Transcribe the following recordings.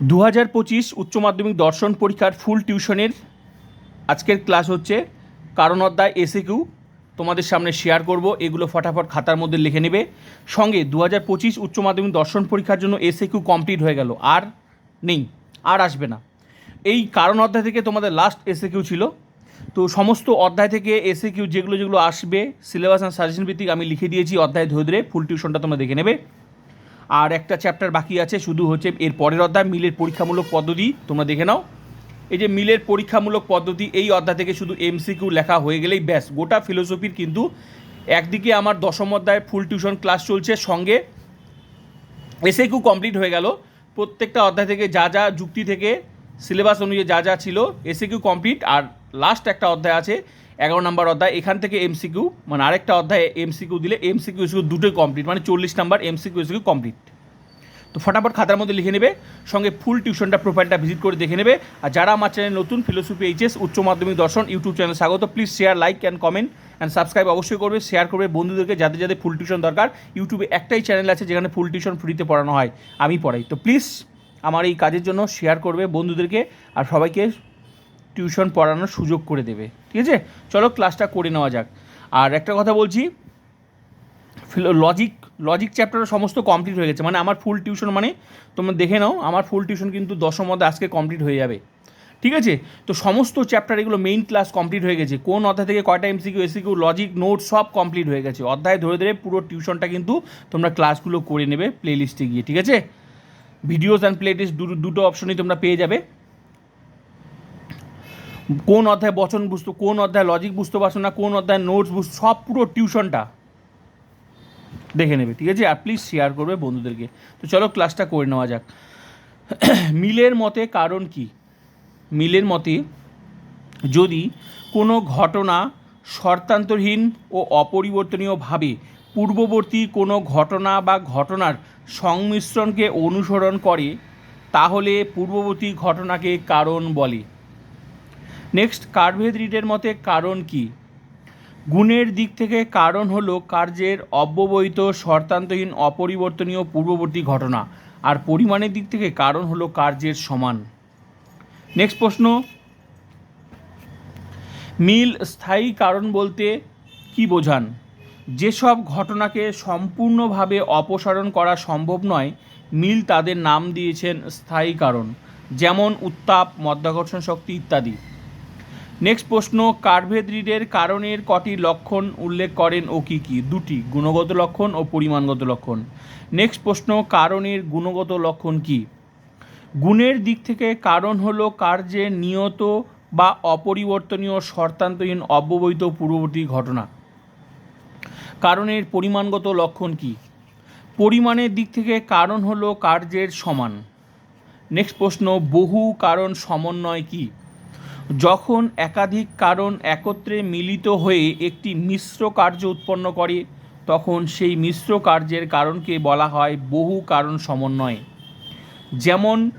দু হাজার পঁচিশ উচ্চ মাধ্যমিক দর্শন পরীক্ষার ফুল টিউশনের আজকের ক্লাস হচ্ছে কারণ অধ্যায় এসে কিউ তোমাদের সামনে শেয়ার করব, এগুলো ফটাফট খাতার মধ্যে লিখে নেবে। সঙ্গে দু হাজার পঁচিশ উচ্চ মাধ্যমিক দর্শন পরীক্ষার জন্য এসে কিউ কমপ্লিট হয়ে গেল, আর নেই, আর আসবে না। এই কারণ অধ্যায় থেকে তোমাদের লাস্ট এসে কিউ ছিল। তো সমস্ত অধ্যায় থেকে এসে কিউ যেগুলো যেগুলো আসবে সিলেবাস অ্যান্ড সাজেশন ভিত্তিক আমি লিখে দিয়েছি অধ্যায় ধরে ধরে ফুল টিউশনটা তোমরা দেখে নেবে। আর একটা চ্যাপ্টার বাকি আছে, শুধু হচ্ছে এর পরের অধ্যায়, মিলের পরীক্ষামূলক পদ্ধতি, তোমরা দেখে নাও। এই যে মিলের পরীক্ষামূলক পদ্ধতি, এই অধ্যায় থেকে শুধু এমসিকিউ লেখা হয়ে গেলেই ব্যাস। গোটা ফিলোসফির কিন্তু একদিকে আমার দশম অধ্যায় ফুল টিউশন ক্লাস চলছে, সঙ্গে এসে কিউ কমপ্লিট হয়ে গেল। প্রত্যেকটা অধ্যায় থেকে যা যা যুক্তি থেকে সিলেবাস অনুযায়ী যা যা ছিল এসে কিউ কমপ্লিট আর লাস্ট একটা অধ্যায় আছে এগারো নম্বর অধ্যায়, এখান থেকে এমসিকিউ মানে আরেকটা অধ্যায় এমসিকিউ দিলে এমসিকিউ এসিকিউ দুটোই কমপ্লিট মানে চল্লিশ নাম্বার এমসিকিউ এসিকিউ কমপ্লিট তো ফটাফট খাতার মধ্যে লিখে নেবে, সঙ্গে ফুল টিউশনটা প্রোফাইলটা ভিজিট করে দেখে নেবে। আর যারা আমার চ্যানেল নতুন ফিলোসফি এইচএস উচ্চ মাধ্যমিক দর্শন ইউটিউব চ্যানেল স্বাগত। Please share like and comment and subscribe অবশ্যই করবে। শেয়ার করবে বন্ধুদেরকে, যাদের যাদের ফুল টিউশন দরকার। ইউটিউবে একটাই চ্যানেল আছে যেখানে ফুল টিউশন ফ্রিতে পড়ানো হয়। আমি পড়াই। তো প্লিজ আমার এই কাজের জন্য শেয়ার করবে বন্ধুদেরকে আর সবাইকে টিউশন পড়ানোর সুযোগ করে দেবে। ঠিক আছে? চলো ক্লাসটা করে নেওয়া যাক। আর একটা কথা বলছি লজিক লজিক চ্যাপ্টার সমস্ত কমপ্লিট হয়ে গেছে। মানে আমার ফুল টিউশন মানে তোমরা দেখে নাও, আমার ফুল টিউশন কিন্তু দশম মধ্যে আজকে কমপ্লিট হয়ে যাবে। ঠিক আছে? তো সমস্ত চ্যাপ্টার এগুলো মেইন ক্লাস কমপ্লিট হয়ে গেছে। কোন অধ্যায় থেকে কয়টা এমসিকিউ এসিকিউ লজিক নোট সব কমপ্লিট হয়ে গেছে। অধ্যায় ধরে ধরে পুরো টিউশনটা কিন্তু তোমরা ক্লাসগুলো করে নেবে প্লে লিস্টে গিয়ে। ঠিক আছে? ভিডিওস অ্যান্ড প্লে লিস্ট দুটো অপশনই তোমরা পেয়ে যাবে। কোন অধ্যায় বচন বুঝতো, কোন অধ্যায় লজিক বুঝতে পারছ না কোন অধ্যায় নোটস বুঝ সব পুরো টিউশনটা দেখে নেবে, ঠিক আছে? আর প্লিজ শেয়ার করবে বন্ধুদেরকে। তো চলো ক্লাসটা করে নেওয়া যাক। মিলের মতে কারণ কি? মিলের মতে যদি কোনো ঘটনা শর্তান্তরহীন ও অপরিবর্তনীয়ভাবে পূর্ববর্তী কোনো ঘটনা বা ঘটনার সংমিশ্রণকে অনুসরণ করে, তাহলে পূর্ববর্তী ঘটনাকে কারণ বলে। নেক্সট কার্ভেদ রিডের মতে কারণ কি? গুণের দিক থেকে কারণ হলো কার্যের অব্যবহিত, শর্তান্তহীন, অপরিবর্তনীয়, পূর্ববর্তী ঘটনা। আর পরিমাণের দিক থেকে কারণ হলো কার্যের সমান। নেক্সট প্রশ্ন। মিল স্থায়ী কারণ বলতে কি বোঝান? যেসব ঘটনাকে সম্পূর্ণভাবে অপসারণ করা সম্ভব নয়, মিল তাদের নাম দিয়েছেন স্থায়ী কারণ, যেমন উত্তাপ, মধ্যাকর্ষণ শক্তি ইত্যাদি। নেক্সট প্রশ্ন কার্ভেদ রিডের কারণের কটি লক্ষণ উল্লেখ করেন ও কী কী? দুটি, গুণগত লক্ষণ ও পরিমাণগত লক্ষণ। নেক্সট প্রশ্ন, কারণের গুণগত লক্ষণ কি? গুণের দিক থেকে কারণ হলো কার্যের নিয়ত বা অপরিবর্তনীয় শর্তান্তহীন অব্যবহিত পূর্ববর্তী ঘটনা। কারণের পরিমাণগত লক্ষণ কি? পরিমাণের দিক থেকে কারণ হলো কার্যের সমান। নেক্সট প্রশ্ন, বহু কারণ সমন্বয় কী? যখন একাধিক কারণ একত্রে মিলিত হয়ে একটি মিশ্র কার্য উৎপন্ন করে, তখন সেই মিশ্র কার্যের কারণকে বলা হয় বহু কারণ সমন্বয়। যেমন,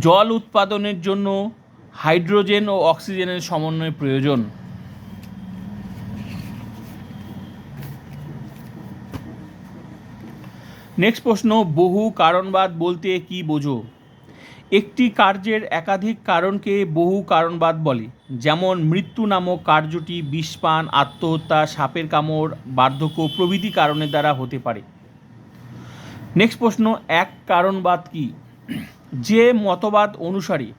জল উৎপাদনের জন্য হাইড্রোজেন ও অক্সিজেনের সমন্বয় প্রয়োজন। নেক্সট প্রশ্ন, বহু কারণবাদ বলতে কি বোঝো? একটি কার্যের একাধিক কারণকে বহু কারণবাদ বলে। যেমন মৃত্যু নামক কার্যটি বিষপান, আত্মহত্যা, সাপের কামড়, বার্ধক্য প্রভৃতি কারণের দ্বারা হতে পারে। নেক্সট প্রশ্ন, এক কারণবাদ কি? যে মতবাদ অনুসারে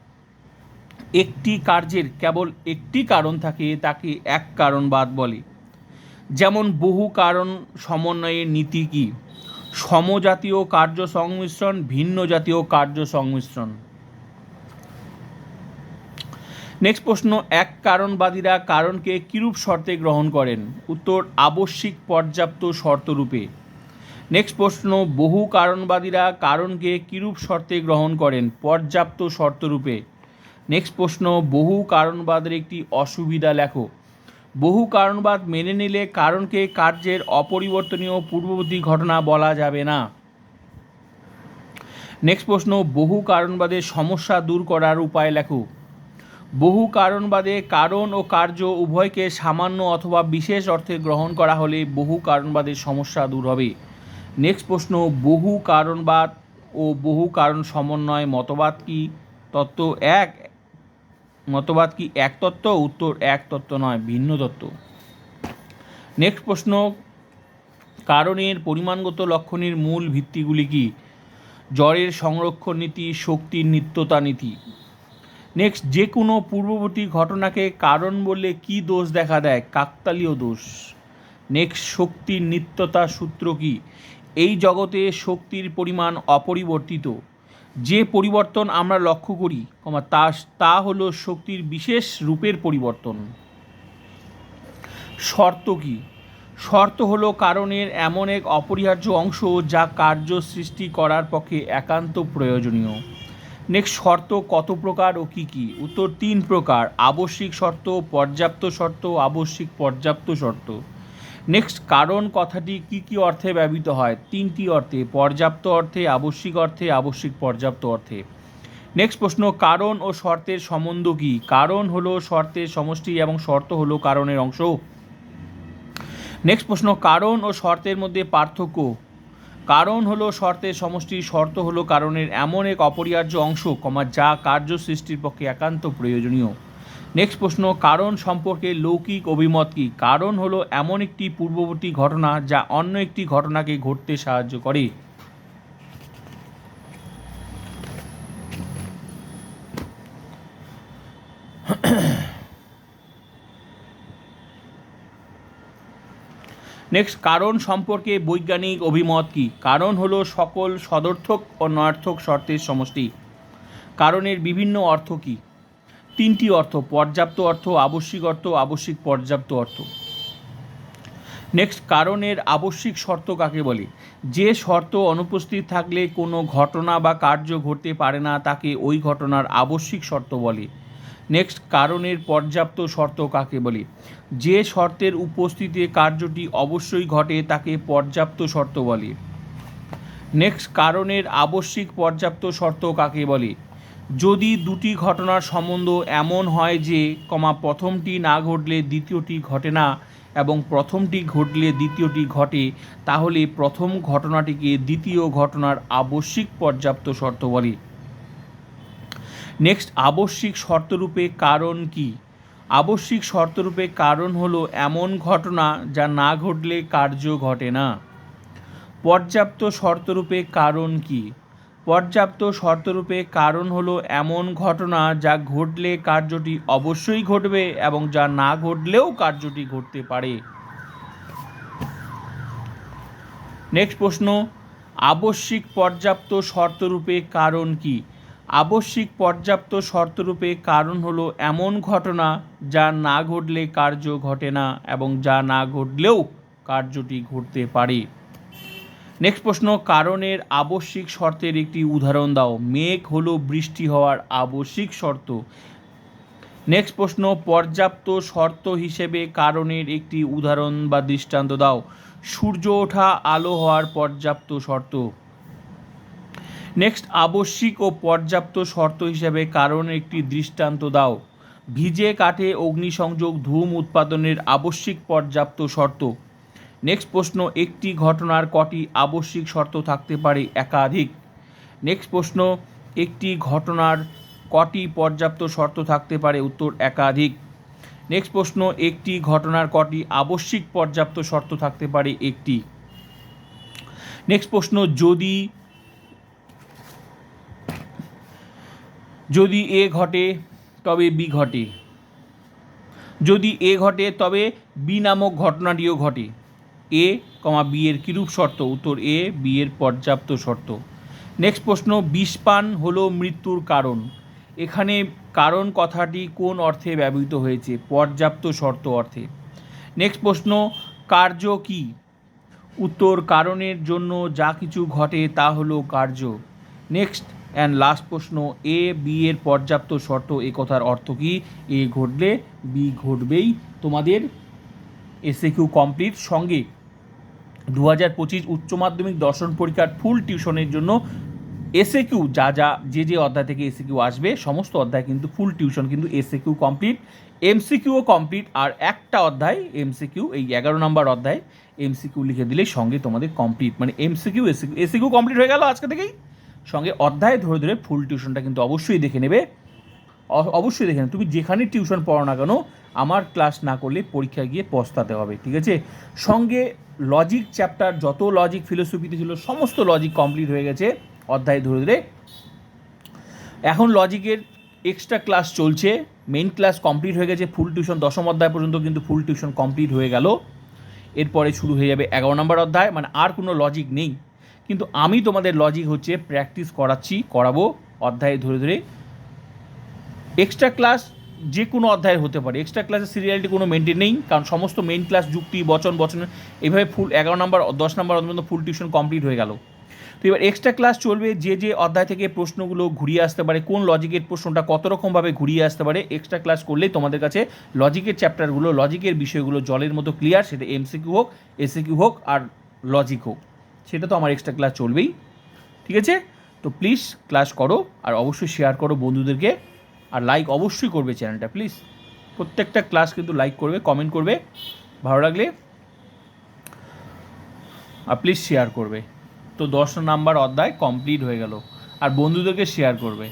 একটি কার্যের কেবল একটি কারণ থাকে, তাকে এক কারণবাদ বলে। যেমন বহু কারণ সমন্বয়ের নীতি কী? সমজাতীয় কার্য সংমিশ্রণ, ভিন্ন জাতীয় কার্য সংমিশ্রণ। নেক্সট প্রশ্ন, এক কারণবাদীরা কারণকে কিরূপ শর্তে গ্রহণ করেন? উত্তর, আবশ্যিক পর্যাপ্ত শর্তরূপে। নেক্সট প্রশ্ন, বহু কারণবাদীরা কারণকে কিরূপ শর্তে গ্রহণ করেন? পর্যাপ্ত শর্তরূপে। নেক্সট প্রশ্ন, বহু কারণবাদের একটি অসুবিধা লেখো। বহু কারণবাদ মেনে নিলে কারণকে কার্যের অপরিবর্তনীয় পূর্ববর্তী ঘটনা বলা যাবে না। নেক্সট প্রশ্ন, বহু কারণবাদের সমস্যা দূর করার উপায় লেখো। বহু কারণবাদে কারণ ও কার্য উভয়কে সামান্য অথবা বিশেষ অর্থে গ্রহণ করা হলে বহু কারণবাদের সমস্যা দূর হবে। নেক্সট প্রশ্ন, বহু কারণবাদ ও বহু কারণ সমন্বয় মতবাদ কি? তত্ত্ব এক, মতবাদ কি এক তত্ত্ব? উত্তর এক তত্ত্ব নয়, ভিন্ন তত্ত্ব। নেক্সট প্রশ্ন, কারণের পরিমাণগত লক্ষণের মূল ভিত্তিগুলি কি? জ্বরের সংরক্ষণ নীতি, শক্তির নিত্যতা নীতি। নেক্সট যে কোনো পূর্ববর্তী ঘটনাকে কারণ বললে কি দোষ দেখা দেয়? কাকতালীয় দোষ। নেক্সট শক্তির নিত্যতা সূত্র কি? এই জগতে শক্তির পরিমাণ অপরিবর্তিত। যে পরিবর্তন আমরা লক্ষ্য করি, কমা, তা তা হলো শক্তির বিশেষ রূপের পরিবর্তন। শর্ত কি? শর্ত হলো কারণের এমন এক অপরিহার্য অংশ যা কার্য সৃষ্টি করার পক্ষে একান্ত প্রয়োজনীয়। নেক্সট শর্ত কত প্রকার ও কি কি? উত্তর তিন প্রকার, আবশ্যিক শর্ত, পর্যাপ্ত শর্ত, আবশ্যিক পর্যাপ্ত শর্ত। নেক্সট কারণ কথাটি কি কি অর্থে ব্যবহৃত হয়? তিনটি অর্থে, পর্যাপ্ত অর্থে, আবশ্যিক অর্থে, আবশ্যিক পর্যাপ্ত অর্থে। নেক্সট প্রশ্ন, কারণ ও শর্তের সম্বন্ধ কি? কারণ হলো শর্তের সমষ্টি এবং শর্ত হলো কারণের অংশ। নেক্সট প্রশ্ন, কারণ ও শর্তের মধ্যে পার্থক্য কারণ হলো শর্তের সমষ্টি শর্ত হলো কারণের এমন এক অপরিহার্য অংশ, কমা যা কার্য সৃষ্টির পক্ষে একান্ত প্রয়োজনীয়। নেক্সট প্রশ্ন, কারণ সম্পর্কে লৌকিক অভিমত কী? কারণ হলো এমন একটি পূর্ববর্তী ঘটনা যা অন্য একটি ঘটনাকে ঘটতে সাহায্য করে। নেক্সট কারণ সম্পর্কে বৈজ্ঞানিক অভিমত কি? কারণ হলো সকল সদর্থক ও নয়ার্থক শর্তের সমষ্টি। কারণের বিভিন্ন অর্থ কি? তিনটি অর্থ, পর্যাপ্ত অর্থ, আবশ্যিক অর্থ, আবশ্যিক পর্যাপ্ত অর্থ। নেক্সট কারণের আবশ্যিক শর্ত কাকে বলে? যে শর্ত অনুপস্থিত থাকলে কোনো ঘটনা বা কার্য ঘটতে পারে না, তাকে ওই ঘটনার আবশ্যিক শর্ত বলে। নেক্সট কারণের পর্যাপ্ত শর্ত কাকে বলে? যে শর্তের উপস্থিতিতে কার্যটি অবশ্যই ঘটে, তাকে পর্যাপ্ত শর্ত বলে। নেক্সট কারণের আবশ্যিক পর্যাপ্ত শর্ত কাকে বলে? যদি দুটি ঘটনার সম্বন্ধ এমন হয় যে, কমা প্রথমটি না ঘটলে দ্বিতীয়টি ঘটে না এবং প্রথমটি ঘটলে দ্বিতীয়টি ঘটে, তাহলে প্রথম ঘটনাটিকে দ্বিতীয় ঘটনার আবশ্যিক পর্যাপ্ত শর্ত বলে। নেক্সট আবশ্যিক শর্তরূপে কারণ কি? আবশ্যিক শর্তরূপে কারণ হলো এমন ঘটনা যা না ঘটলে কার্য ঘটে না। পর্যাপ্ত শর্তরূপে কারণ কি? পর্যাপ্ত শর্তরূপে কারণ হলো এমন ঘটনা যা ঘটলে কার্যটি অবশ্যই ঘটবে এবং যা না ঘটলেও কার্যটি ঘটতে পারে। নেক্সট প্রশ্ন, আবশ্যিক পর্যাপ্ত শর্তরূপে কারণ কি? আবশ্যিক পর্যাপ্ত শর্তরূপে কারণ হলো এমন ঘটনা যা না ঘটলে কার্য ঘটে না এবং যা না ঘটলেও কার্যটি ঘটতে পারে। নেক্সট প্রশ্ন, কারণের আবশ্যিক শর্তের একটি উদাহরণ দাও। মেঘ হলো বৃষ্টি হওয়ার আবশ্যিক শর্ত। নেক্সট প্রশ্ন, পর্যাপ্ত শর্ত হিসেবে কারণের একটি উদাহরণ বা দৃষ্টান্ত দাও। সূর্য ওঠা আলো হওয়ার পর্যাপ্ত শর্ত। নেক্সট আবশ্যিক ও পর্যাপ্ত শর্ত হিসেবে কারণ একটি দৃষ্টান্ত দাও। ভিজে কাঠে অগ্নিসংযোগ, ধূম উৎপাদনের আবশ্যিক পর্যাপ্ত শর্ত। নেক্সট প্রশ্ন, একটি ঘটনার কটি আবশ্যিক শর্ত থাকতে পারে একাধিক? নেক্সট প্রশ্ন, একটি ঘটনার কটি পর্যাপ্ত শর্ত থাকতে পারে? উত্তর, একাধিক। নেক্সট প্রশ্ন, একটি ঘটনার কটি আবশ্যিক পর্যাপ্ত শর্ত থাকতে পারে? একটি। নেক্সট প্রশ্ন, যদি যদি এ ঘটে, তবে বি ঘটে। যদি এ ঘটে, তবে বি নামক ঘটনাটিও ঘটে। এ, কমা বি এর কিরূপ শর্ত? উত্তর এ, বি এর পর্যাপ্ত শর্ত। নেক্সট প্রশ্ন, বিষপান হলো মৃত্যুর কারণ। এখানে কারণ কথাটি কোন অর্থে ব্যবহৃত হয়েছে? পর্যাপ্ত শর্ত অর্থে। নেক্সট প্রশ্ন, কার্য কি? উত্তর, কারণের জন্য যা কিছু ঘটে তা হলো কার্য। নেক্সট অ্যান্ড লাস্ট প্রশ্ন এ বি এর পর্যাপ্ত শর্ত এ কথার অর্থ কি? এ ঘটলে বি ঘটবেই। তোমাদের এসএ কিউ কমপ্লিট সঙ্গে দু হাজার পঁচিশ উচ্চ মাধ্যমিক দর্শন পরীক্ষার ফুল টিউশনের জন্য এসএ কিউ যা যা, যে যে অধ্যায় থেকে এসএ কিউ আসবে, সমস্ত অধ্যায় কিন্তু ফুল টিউশন কিন্তু এসএ কিউ কমপ্লিট এমসিকিউও কমপ্লিট আর একটা অধ্যায় এমসিকিউ এই এগারো নম্বর অধ্যায় এমসিকিউ লিখে দিলেই সঙ্গে তোমাদের কমপ্লিট মানে এমসিকিউ এসিকিউ এসিকিউ কমপ্লিট হয়ে গেল আজকে থেকেই? সঙ্গে অধ্যায় ধরে ধরে ফুল টিউশনটা কিন্তু অবশ্যই দেখে নেবে। অবশ্যই দেখে তুমি যেখানে টিউশন পড়ো না কেন, আমার ক্লাস না করলে পরীক্ষায় গিয়ে পস্তাতে হবে, ঠিক আছে? সঙ্গে লজিক চ্যাপ্টার যত লজিক ফিলোসফিতে ছিল, সমস্ত লজিক কমপ্লিট হয়ে গেছে অধ্যায় ধরে ধরে। এখন লজিকের এক্সট্রা ক্লাস চলছে মেন ক্লাস কমপ্লিট হয়ে গেছে ফুল টিউশন দশম অধ্যায় পর্যন্ত কিন্তু ফুল টিউশন কমপ্লিট হয়ে গেল। এরপরে শুরু হয়ে যাবে এগারো নম্বর অধ্যায় মানে আর কোনো লজিক নেই। কিন্তু আমি তোমাদের লজিক হচ্ছে প্র্যাকটিস করাচ্ছি, করাবো অধ্যায় ধরে ধরে। এক্সট্রা ক্লাস যে কোনো অধ্যায়ের হতে পারে। এক্সট্রা ক্লাসের সিরিয়ালিটি কোনো মেনটেন নেই, কারণ সমস্ত মেইন ক্লাস যুক্তি, বচন বচন এইভাবে ফুল এগারো নম্বর দশ নম্বর পর্যন্ত ফুল টিউশন কমপ্লিট হয়ে গেল। তো এবার এক্সট্রা ক্লাস চলবে যে যে অধ্যায় থেকে প্রশ্নগুলো ঘুরিয়ে আসতে পারে, কোন লজিকের প্রশ্নটা কত রকমভাবে ঘুরিয়ে আসতে পারে এক্সট্রা ক্লাস করলেই তোমাদের কাছে লজিকের চ্যাপ্টারগুলো লজিকের বিষয়গুলো জলের মতো ক্লিয়ার সেটা এমসিকিউ হোক এসিকিউ হোক, আর লজিক হোক। সেটা তো আমার এক্সট্রা ক্লাস চলবেই, ঠিক আছে? তো প্লিজ ক্লাস করো আর অবশ্যই শেয়ার করো বন্ধুদেরকে আর লাইক অবশ্যই করবে চ্যানেলটা প্লিজ প্রত্যেকটা ক্লাস কিন্তু লাইক করবে কমেন্ট করবে, ভালো লাগলে আর প্লিজ শেয়ার করবে। তো দশ নাম্বার অধ্যায় কমপ্লিট হয়ে গেল। আর বন্ধুদেরকে শেয়ার করবে।